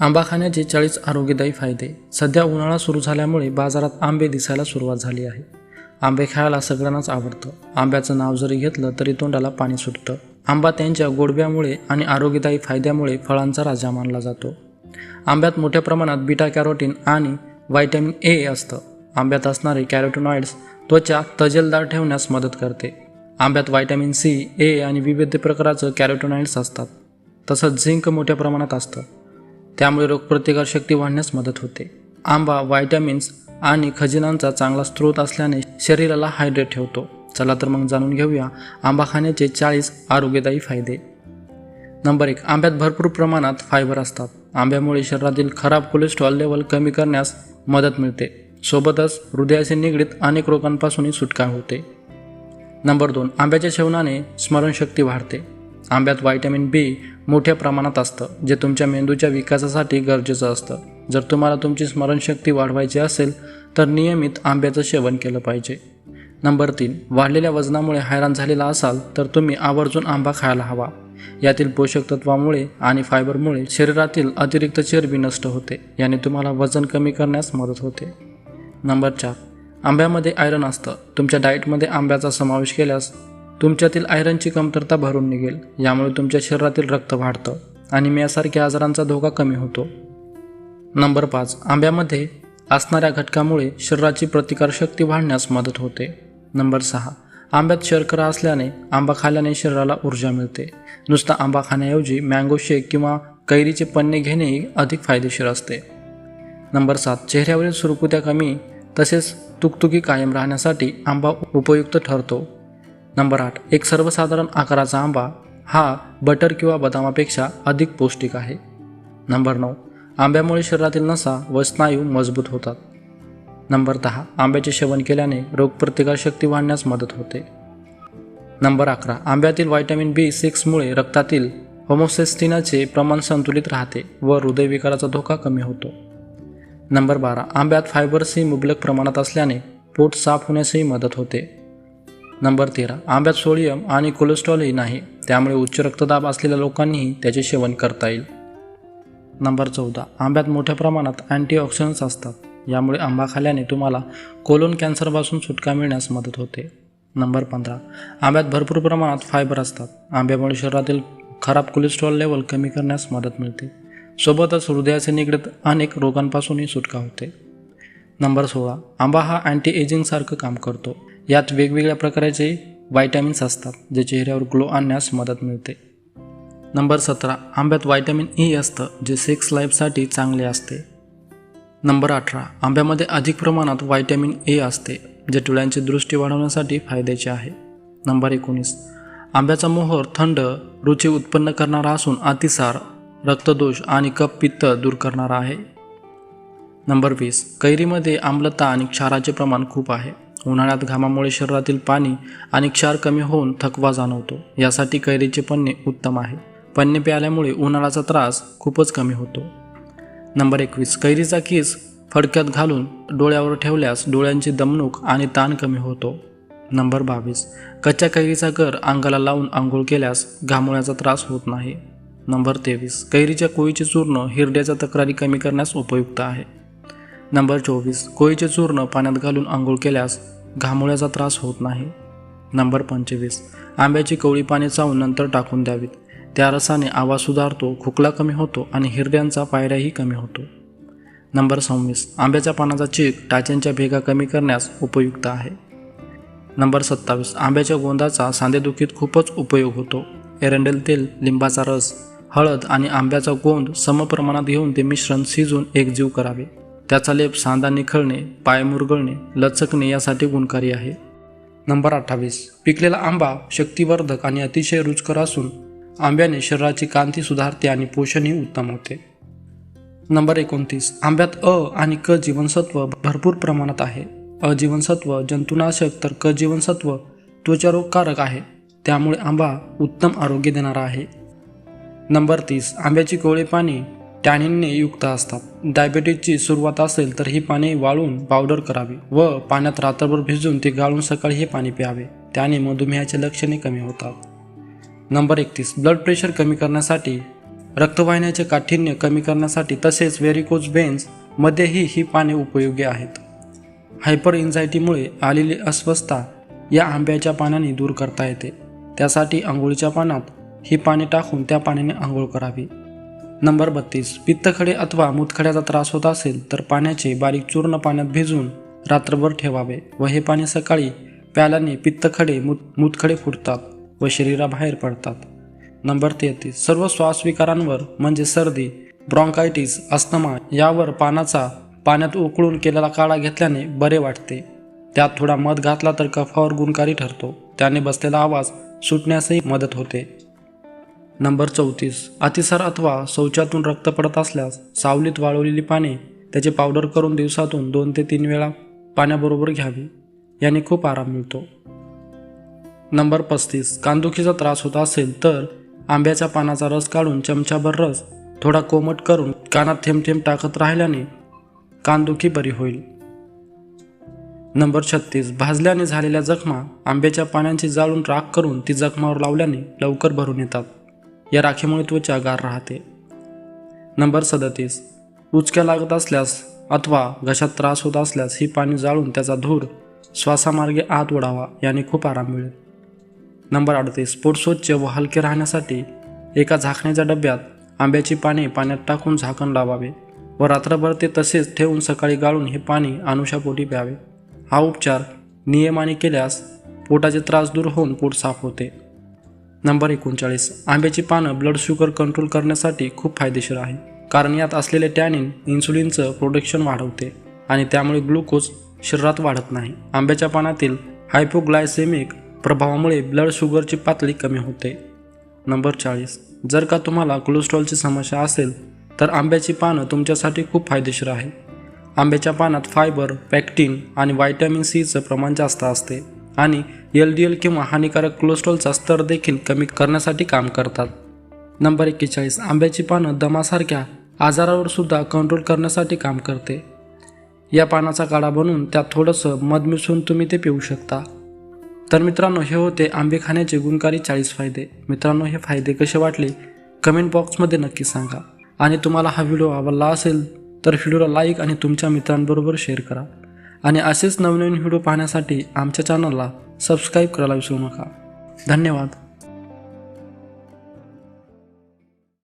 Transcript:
आंबा खाण्याचे चाळीस आरोग्यदायी फायदे सध्या उन्हाळा सुरू झाल्यामुळे बाजारात आंबे दिसायला सुरुवात झाली आहे. आंबे खायला सगळ्यांनाच आवडतं. आंब्याचं नाव जरी घेतलं तरी तोंडाला पाणी सुटतं. आंबा त्यांच्या गोडव्यामुळे आणि आरोग्यदायी फायद्यामुळे फळांचा राजा मानला जातो. आंब्यात मोठ्या प्रमाणात बीटा कॅरोटीन आणि व्हायटॅमिन ए असतं. आंब्यात असणारे कॅरोटिनॉइड्स त्वचा तजेलदार ठेवण्यास मदत करते. आंब्यात व्हायटॅमिन सी ए आणि विविध प्रकारचं कॅरोटिनॉइड्स असतात. तसंच झिंक मोठ्या प्रमाणात असतं. त्यामुळे रोगप्रतिकारशक्ती वाढण्यास मदत होते. आंबा व्हायटॅमिन्स आणि खजिनांचा चांगला स्रोत असल्याने शरीराला हायड्रेट ठेवतो. चला तर मग जाणून घेऊया आंबा खाण्याचे चाळीस आरोग्यदायी फायदे. नंबर एक आंब्यात भरपूर प्रमाणात फायबर असतात. आंब्यामुळे शरीरातील खराब कोलेस्ट्रॉल लेवल कमी करण्यास मदत मिळते. सोबतच हृदयाशी निगडीत अनेक रोगांपासूनही सुटका होते. नंबर दोन आंब्याच्या सेवनाने स्मरणशक्ती वाढते. आंब्यात व्हायटॅमिन बी मोठ्या प्रमाणात असतं जे तुमच्या मेंदूच्या विकासासाठी गरजेचं असतं. जर तुम्हाला तुमची स्मरणशक्ती वाढवायची असेल तर नियमित आंब्याचं सेवन केलं पाहिजे. नंबर तीन वाढलेल्या वजनामुळे हैराण झालेला असाल तर तुम्ही आवर्जून आंबा खायला हवा. यातील पोषक तत्वामुळे आणि फायबरमुळे शरीरातील अतिरिक्त चरबी नष्ट होते याने तुम्हाला वजन कमी करण्यास मदत होते. नंबर चार आंब्यामध्ये आयरन असतं. तुमच्या डाएटमध्ये आंब्याचा समावेश केल्यास तुमच्यातील आयरनची कमतरता भरून निघेल यामुळे तुमच्या शरीरातील रक्त वाढतं आणि यासारख्या आजारांचा धोका कमी होतो. नंबर पाच आंब्यामध्ये असणाऱ्या घटकामुळे शरीराची प्रतिकारशक्ती वाढण्यास मदत होते. नंबर सहा आंब्यात शर्करा असल्याने आंबा खाल्ल्याने शरीराला ऊर्जा मिळते. नुसता आंबा खाण्याऐवजी मँगो शेक किंवा कैरीचे पन्ने घेणेही अधिक फायदेशीर असते. नंबर सात चेहऱ्यावरील सुरकुत्या कमी तसेच तुकतुकी कायम राहण्यासाठी आंबा उपयुक्त ठरतो. नंबर आठ एक सर्वसाधारण आकाराचा आंबा हा बटर किंवा बदामापेक्षा अधिक पौष्टिक आहे. नंबर नऊ आंब्यामुळे शरीरातील नसा व स्नायू मजबूत होतात. नंबर दहा आंब्याचे सेवन केल्याने रोगप्रतिकारशक्ती वाढण्यास मदत होते. नंबर अकरा आंब्यातील व्हायटॅमिन बी सिक्समुळे रक्तातील होमोसेस्टिनाचे प्रमाण संतुलित राहते व हृदयविकाराचा धोका कमी होतो. नंबर बारा आंब्यात फायबर्सही मुबलक प्रमाणात असल्याने पोट साफ होण्यासही मदत होते. नंबर तेरा. आंब्यात सोडियम आणि कोलेस्ट्रॉलही नाही त्यामुळे उच्च रक्तदाब असलेल्या लोकांनीही त्याचे सेवन करता येईल. नंबर चौदा. आंब्यात मोठ्या प्रमाणात अँटीऑक्सिडंट्स असतात यामुळे आंबा खाल्ल्याने तुम्हाला कोलोन कॅन्सरपासून सुटका मिळण्यास मदत होते. नंबर पंधरा. आंब्यात भरपूर प्रमाणात फायबर असतात आंब्यामुळे शरीरातील खराब कोलेस्ट्रॉल लेवल कमी करण्यास मदत मिळते. सोबतच हृदयाचे निगडीत अनेक रोगांपासूनही सुटका होते. नंबर सोळा. आंबा हा अँटी एजिंगसारखं काम करतो यात वेगवेगळ्या प्रकारचे व्हायटॅमिन्स असतात जे चेहऱ्यावर ग्लो आणण्यास मदत मिळते. नंबर सतरा आंब्यात व्हायटॅमिन ई e असतं जे सेक्स लाईफसाठी चांगले असते. नंबर अठरा आंब्यामध्ये अधिक प्रमाणात व्हायटॅमिन ए असते जे डोळ्यांची दृष्टी वाढवण्यासाठी फायद्याचे आहे. नंबर एकोणीस आंब्याचा मोहर थंड रुची उत्पन्न करणारा असून अतिसार रक्तदोष आणि कप पित्त दूर करणारा आहे. नंबर वीस कैरीमध्ये आम्लता आणि क्षाराचे प्रमाण खूप आहे. उन्हाळ्यात घामामुळे शरीरातील पाणी आणि क्षार कमी होऊन थकवा जाणवतो. यासाठी कैरीचे पन्ने उत्तम आहे पन्ने प्याल्यामुळे उन्हाळ्याचा त्रास खूपच कमी होतो. नंबर एकवीस. कैरीचा किस फडक्यात घालून डोळ्यावर ठेवल्यास डोळ्यांची दमणूक आणि ताण कमी होतो. नंबर बावीस. कच्च्या कैरीचा गर अंगाला लावून आंघोळ केल्यास घामोळ्याचा त्रास होत नाही. नंबर तेवीस. कैरीच्या कोळीचे चूर्ण हिरड्याच्या तक्रारी कमी करण्यास उपयुक्त आहे. नंबर चोवीस. कोळीचे चूर्ण पाण्यात घालून आंघोळ केल्यास घामोळ्याचा त्रास होत नाही. नंबर पंचवीस. आंब्याची कवळी पाणी चावून नंतर टाकून द्यावीत. त्या रसाने आवाज सुधारतो खोकला कमी होतो आणि हिरड्यांचा पायऱ्याही कमी होतो. नंबर सव्वीस. आंब्याच्या पानाचा चीक टाच्यांच्या भेगा कमी करण्यास उपयुक्त आहे. नंबर सत्तावीस. आंब्याच्या गोंदाचा सांधेदुखीत खूपच उपयोग होतो. एरंडेल तेल लिंबाचा रस हळद आणि आंब्याचा गोंद समप्रमाणात घेऊन ते मिश्रण शिजून एकजीव करावे. त्याचा लेप सांदा निखळणे पाय मुरगळणे लचकणे यासाठी गुणकारी आहे. नंबर अठ्ठावीस. पिकलेला आंबा शक्तिवर्धक आणि अतिशय रुचकर असून आंब्याने शरीराची कांती सुधारते आणि पोषणही उत्तम होते. नंबर एकोणतीस. आंब्यात अ आणि क जीवनसत्व भरपूर प्रमाणात आहे. अ जीवनसत्व जंतुनाशक तर क जीवनसत्व त्वचारोगकारक आहे. त्यामुळे आंबा उत्तम आरोग्य देणारा आहे. नंबर तीस. आंब्याची कोवळी पाने टॅनिनने युक्त असतात. डायबेटीसची सुरुवात असेल तर ही पाने वाळून पावडर करावी व पाण्यात रात्रभर भिजून ते गाळून सकाळी हे पाणी प्यावे. त्याने मधुमेहाचे लक्षणे कमी होतात. नंबर एकतीस. ब्लड प्रेशर कमी करण्यासाठी रक्तवाहिन्याचे काठिण्य कमी करण्यासाठी तसेच व्हेरिकोज वेन्स मध्येही ही पाने उपयोगी आहेत. हायपर एन्झायटीमुळे आलेली अस्वस्थता या आंब्याच्या पाण्याने दूर करता येते. त्यासाठी आंघोळीच्या पानात ही पाने टाकून त्या पाण्याने आंघोळ करावी. नंबर बत्तीस. पित्तखडे अथवा मूतखड्याचा त्रास होत असेल तर पाण्याचे बारीक चूर्ण पाण्यात भिजवून रात्रभर ठेवावे व हे पाणी सकाळी प्याल्याने पित्तखडे मूत मूतखडे फुटतात व शरीराबाहेर पडतात. नंबर तेहतीस. सर्व श्वासविकारांवर म्हणजे सर्दी ब्रॉन्कायटिस अस्थमा यावर पानाचा पाण्यात उकळून केलेला काळा घेतल्याने बरे वाटते. त्यात थोडा मध घातला तर कफावर गुणकारी ठरतो. त्याने बसलेला आवाज सुटण्यासही मदत होते. नंबर चौतीस. अतिसार अथवा शौचातून रक्त पडत असल्यास सावलीत वाळवलेली पाने त्याचे पावडर करून दिवसातून दोन ते तीन वेळा पाण्याबरोबर घ्यावी. याने खूप आराम मिळतो. नंबर पस्तीस. कानदुखीचा त्रास होत असेल तर आंब्याच्या पानाचा रस काढून चमचाभर रस थोडा कोमट करून कानात थेंब थेंब टाकत राहिल्याने कानदुखी बरी होईल. नंबर छत्तीस. भाजल्याने झालेल्या जखमा आंब्याच्या पाण्याची जाळून राख करून ती जखमावर लावल्याने लवकर भरून येतात. या राखेमुळे त्वचा गार राहते. नंबर सदतीस. उचक्या लागत असल्यास अथवा घशात त्रास होत असल्यास ही पाणी जाळून त्याचा धूर श्वासामार्गे आत ओढावा याने खूप आराम मिळेल. नंबर अडतीस. पोट स्वच्छ व हलके राहण्यासाठी एका झाकण्याच्या डब्यात आंब्याची पाने पाण्यात टाकून झाकण लावावे व रात्रभर ते तसेच ठेवून सकाळी गाळून हे पाणी अनुषापोटी प्यावे. हा उपचार नियमाने केल्यास पोटाचे त्रास दूर होऊन पोट साफ होते. नंबर एकोणचाळीस. आंब्याची पानं ब्लड शुगर कंट्रोल करण्यासाठी खूप फायदेशीर आहे. कारण यात असलेले टॅनिन इन्सुलिनचं प्रोडक्शन वाढवते आणि त्यामुळे ग्लुकोज शरीरात वाढत नाही. आंब्याच्या पानातील हायपोग्लायसेमिक प्रभावामुळे ब्लड शुगरची पातळी कमी होते. नंबर चाळीस. जर का तुम्हाला कोलेस्ट्रॉलची समस्या असेल तर आंब्याची पानं तुमच्यासाठी खूप फायदेशीर आहे. आंब्याच्या पानात फायबर पॅक्टिन आणि व्हायटॅमिन सीचं प्रमाण जास्त असते. आणि एल डी एल किंवा हानिकारक कोलेस्ट्रॉलचा स्तर देखील कमी करण्यासाठी काम करतात. नंबर एक्केचाळीस आंब्याची पानं दमासारख्या आजारावर सुद्धा कंट्रोल करण्यासाठी काम करते. या पानाचा काढा बनवून त्यात थोडंसं मध मिसळून तुम्ही ते पिऊ शकता. तर मित्रांनो हे होते आंबे खाण्याचे गुणकारी चाळीस फायदे. मित्रांनो हे फायदे कसे वाटले? कमेंट बॉक्समध्ये नक्की सांगा. आणि तुम्हाला हा व्हिडिओ आवडला असेल तर व्हिडिओला लाईक आणि तुमच्या मित्रांबरोबर शेअर करा. आणि असेच नवनवीन व्हिडिओ पाहण्यासाठी आमच्या चॅनलला सबस्क्राईब करायला विसरू नका. धन्यवाद.